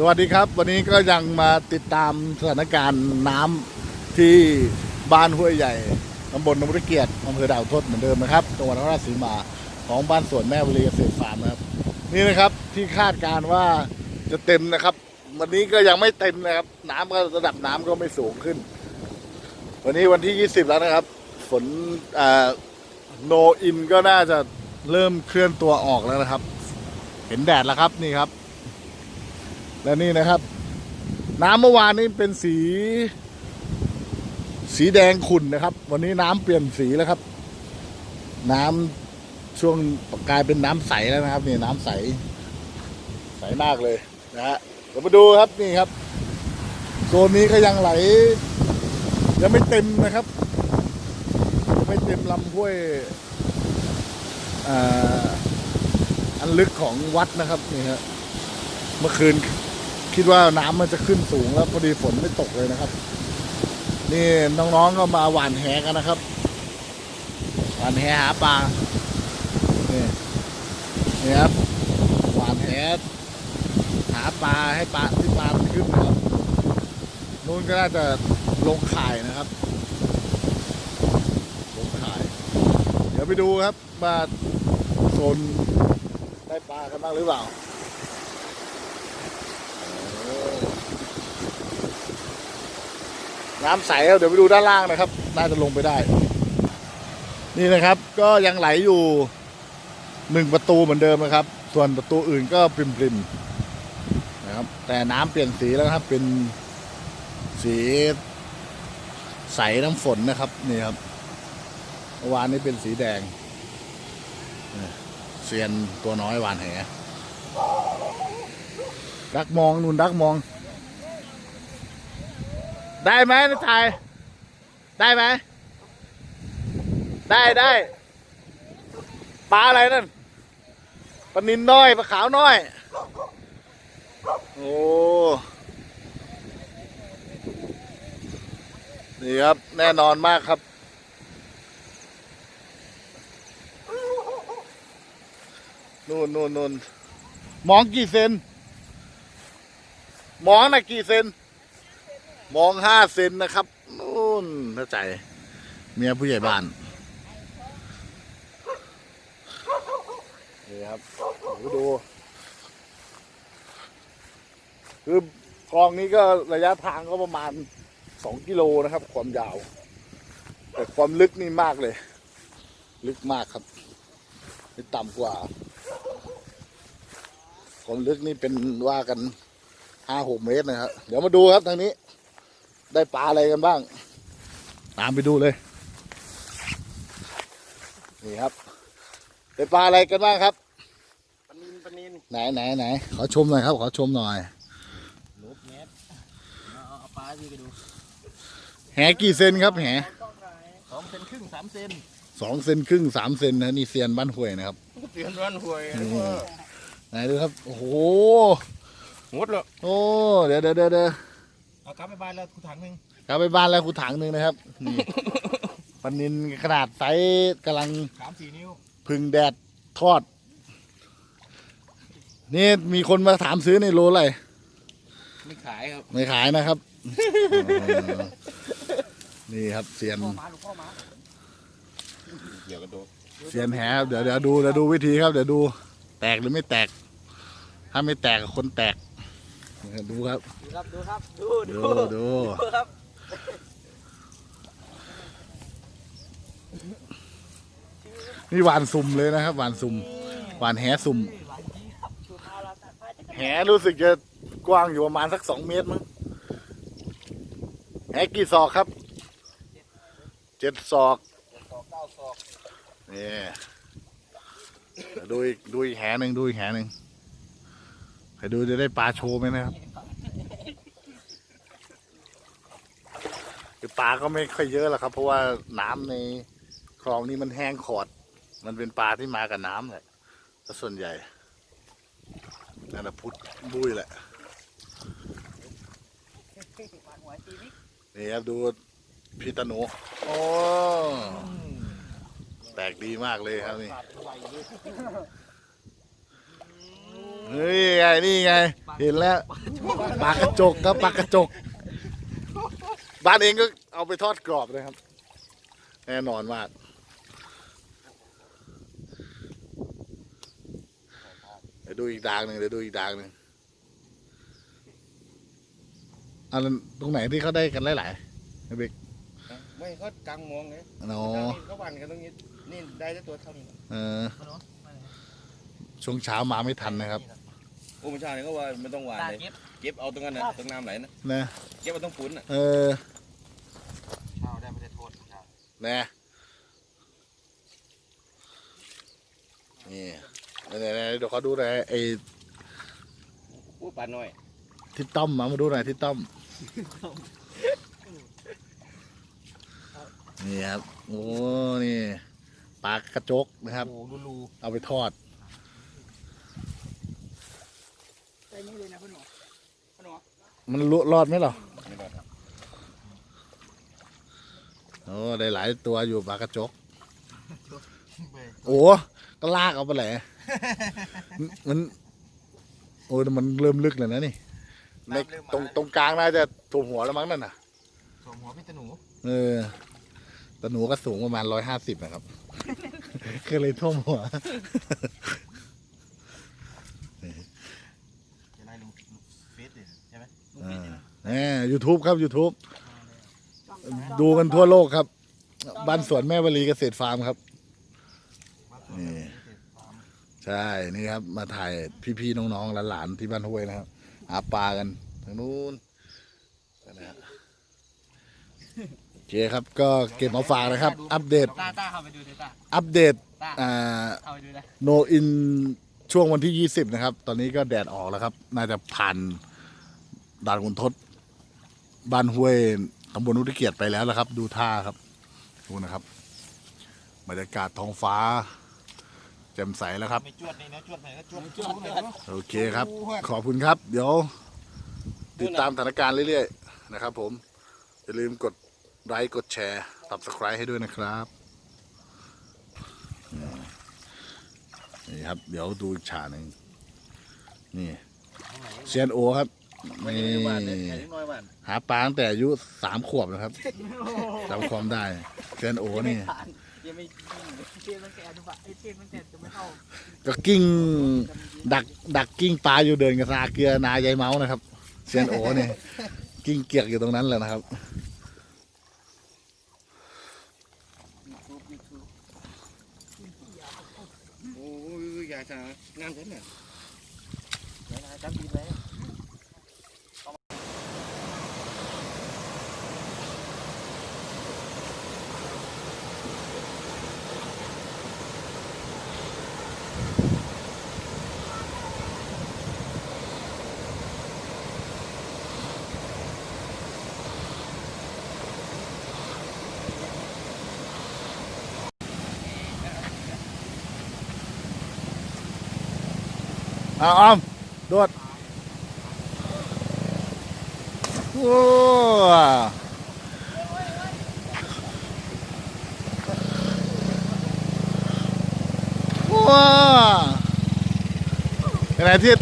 สวัสดีครับ วันนี้ก็ยังมาติดตามสถานการณ์น้ำที่บ้านห้วยใหญ่ตำบลนบุรีเกียรติอำเภอดาวทศเหมือนเดิมนะครับจังหวัดนครราชสีมาของบ้านสวนแม่บุรีเกษตรฟาร์มนะครับ นี่นะครับที่คาดการว่าจะเต็มนะครับ วันนี้ก็ยังไม่เต็มนะครับ น้ำก็ระดับน้ำก็ไม่สูงขึ้น วันนี้วันที่ 20 แล้วนะครับ ฝนโนอินก็น่าจะเริ่มเคลื่อนตัวออกแล้วนะครับ เห็นแดดแล้วครับนี่ครับ และนี่นะครับ น้ำเมื่อวานนี้เป็นสี สีแดงขุ่นนะครับ วันนี้น้ำเปลี่ยนสีแล้วครับ น้ำช่วงกลายเป็นน้ำใสแล้วนะครับ นี่น้ำใส ใสมากเลยนะฮะเดี๋ยวมาดูครับนี่ครับโซนนี้ก็ยังไหล ยังไม่เต็มนะครับยังไม่เต็มลำห้วยอ่าอันลึกของวัดนะครับนี่ฮะเมื่อคืน คิดว่าน้ำมันจะขึ้นสูงแล้วพอดีฝนไม่ตกเลยนะครับ นี่น้องๆก็มาหว่านแหกันนะครับหว่านแหหาปลานี่นี่ครับหว่านแหหาปลาให้ปลาที่ปลาขึ้นนะครับนู่นก็น่าจะลงข่ายนะครับลงข่าย เดี๋ยวไปดูครับว่าโซนได้ปลากันบ้างหรือเปล่าโอ้ น้ำใสครับเดี๋ยวไปดูด้านล่างนะครับน่าจะลงไปได้ นี่นะครับก็ยังไหลอยู่หนึ่งประตูเหมือนเดิมนะครับ ส่วนประตูอื่นก็ปริมๆนะครับ แต่น้ำเปลี่ยนสีแล้วครับ เป็นสีใสน้ำฝนนะครับนี่ครับเมื่อวานนี้เป็นสีแดงเนี่ยเซียนตัวน้อยวานแหดักมองนุ่นดักมอง ได้ไหมนะชาย ได้ไหม ได้ได้ปลาอะไรนั่นปลานินน้อยปลาขาวน้อย โอ้นี่ครับ แน่นอนมากครับ นู่นนู่นนู่นมองกี่เซนมองนะกี่เซน มองห้าเซนนะครับนู่นเข้าใจ เมียผู้ใหญ่บ้านนี่ครับดู คือกองนี้ก็ระยะทางก็ประมาณสองกิโลนะครับ ความยาว แต่ความลึกนี่มากเลย ลึกมากครับไม่ต่ำกว่า ความลึกนี่เป็นว่ากันห้าหกเมตรนะครับ เดี๋ยวมาดูครับทางนี้ ได้ปลาอะไรกันบ้าง ตามไปดูเลย นี่ครับ ได้ปลาอะไรกันบ้างครับปลานินปลานินไหนไหนไหนขอชมหน่อยครับ ขอชมหน่อยลูกเม็ดเอาเอาเอาปลาที่ไปดูแหกี่เซนครับแหสองเซนครึ่งสามเซนสองเซนครึ่งสามเซนนะนี่เซียนบ้านห้วยนะครับเตือนร้อนห่วยอืมไหนดูครับ โอ้โหหมดเลยโอ้เดี๋ยวเดี๋ยวเดี๋ยว เดี๋ยวเอากลับไปบ้านแล้วกูถังหนึ่งกลับไปบ้านแล้วกูถังหนึ่งนะครับนี่ปลานินขนาดไซส์กำลังสามสี่นิ้วพึ่งแดดทอด นี่มีคนมาถามซื้อในโลอะไรไม่ขายครับไม่ขายนะครับอ๋อนี่ครับเซียนพ่อมาลูกพ่อมาเกี่ยวกับตัวเซียนแหครับเดี๋ยวเดี๋ยวดูเดี๋ยวดูวิธีครับ เดี๋ยวดู แตกหรือไม่แตก ถ้าไม่แตกคนแตก ดูครับ ดูครับ ดูครับดูดูดูครับนี่หวานสุ่มเลยนะครับ หวานสุ่มหวานแหสุ่มแหรู้สึกจะกว้างอยู่ประมาณสักสองเมตรมั้งแหกี่ศอกครับเจ็ดศอกสองเก้าศอกนี่เดี๋ยวดูอีกดูอีกแหหนึ่งดูอีกแหหนึ่ง ให้ดูจะได้ปลาโชว์ไหมนะครับคือปลาก็ไม่ค่อยเยอะหรอกครับ เพราะว่าน้ำในคลองนี้มันแห้งขอด มันเป็นปลาที่มากับน้ำแหละแต่ส่วนใหญ่นั่นนะพุทธบุ้ยแหละนี่ครับดูพี่ตะหนูโอ้แตกดีมากเลยครับนี่ เลยเฮ้ยไงนี่ไง เห็นแล้วปลากระจกครับปลากระจก บ้านเองก็เอาไปทอดกรอบเลยครับ แน่นอนมากเดี๋ยวดูอีกดางหนึ่งเดี๋ยวดูอีกดางหนึ่งอันนั้นตรงไหนที่เขาได้กันหลายๆไอ้เบกไม่เขากลางมองไงเนาะเขาวันกันตรงนี้นี่ได้แต่ตัวเท่านี้เออ ช่วงเช้ามาไม่ทันนะครับโอ้เมื่อเช้านี่เขาว่ามันต้องหวานตาเลยเก็บเก็บเอาตรงนั้นน่ะตรงน้ำไหลนะนะเก็บเอาตรงปุ๋นน่ะเออเช้าได้ไม่ได้โทษเช้านะนี่ไหนๆๆเดี๋ยวเขาดูหน่อยไอ้อู้ปลาน้อยทิศต้อมมามาดูหน่อยทิศต้อมนี่ครับโอ้นี่ปลากระจกนะครับโอ้ดูรูเอาไปทอด ใส่ นี่เลยนะพ่อหนูพ่อหนูมันลุรอดไหมหรอไม่รอดครับโอ้ได้หลายตัวอยู่ปลากระจก โอ้ก็ลากเอาไปแหละมัน โอ้แต่มันเริ่มลึกเลยนะนี่ในตรงตรงกลางน่าจะถ่วมหัวแล้วมั้งนั่นน่ะสวมหัวพี่ตะหนู เออแต่หนูก็สูงประมาณร้อยห้าสิบนะครับ ก็เลยท่วมหัว จะไล่ลงเฟซเลยใช่ ไหมแหมยูทูบครับ YouTube ดูกันทั่วโลกครับ บ้านสวนแม่วลีเกษตรฟาร์มครับ นี่ ใช่ นี่ครับ มาถ่ายพี่ๆน้องๆหลานๆที่บ้านห้วยนะครับ หาปลากันทางนู้นนะฮะโอเคครับ ก็เก็บมาฝากนะครับ อัปเดตตาตาเข้าไปดูดิตาอัปเดตตาอ่า เข้าไปดูนะโนอินช่วงวันที่ 20 นะครับ ตอนนี้ก็แดดออกแล้วครับ น่าจะผ่าน ด่านขุนทดบ้านห้วยตำบลอุทิเกียรติไปแล้วละครับ ดูท่าครับดูนะครับบรรยากาศท้องฟ้าแจ่มใสแล้วครับ ไม่จวดนี่นะจวดไหนก็จวดจวดหน่อยนะโอเคครับ ขอบคุณครับ เดี๋ยว ติดตามสถานการณ์เรื่อยๆ นะครับผม อย่าลืมกดไลค์กดแชร์ subscribe ให้ด้วยนะครับนี่ครับ เดี๋ยวดูอีกฉากหนึ่งนี่เซียนโอครับไม่ นี่ได้หวานเลยแค่นิดหน้อยหวานหาปลาตั้งแต่อายุสามขวบนะครับจำความได้เซียนโอนี่ยังไม่เทียนมันแก่ดูปะไอ้เทียนมันแก่จะไม่เข้าก็กิ้งดักดักกิ้งปลาอยู่เดินกับนาเกลือนายายเมาส์นะครับเซียนโอเนี่ยกิ้งเกียกอยู่ตรงนั้นแหละนะครับโอ้ยอยากจะงามจังเนี่ยไหนนะจำดีไห อาออมโดดโอ้ว้าเป็นไรที่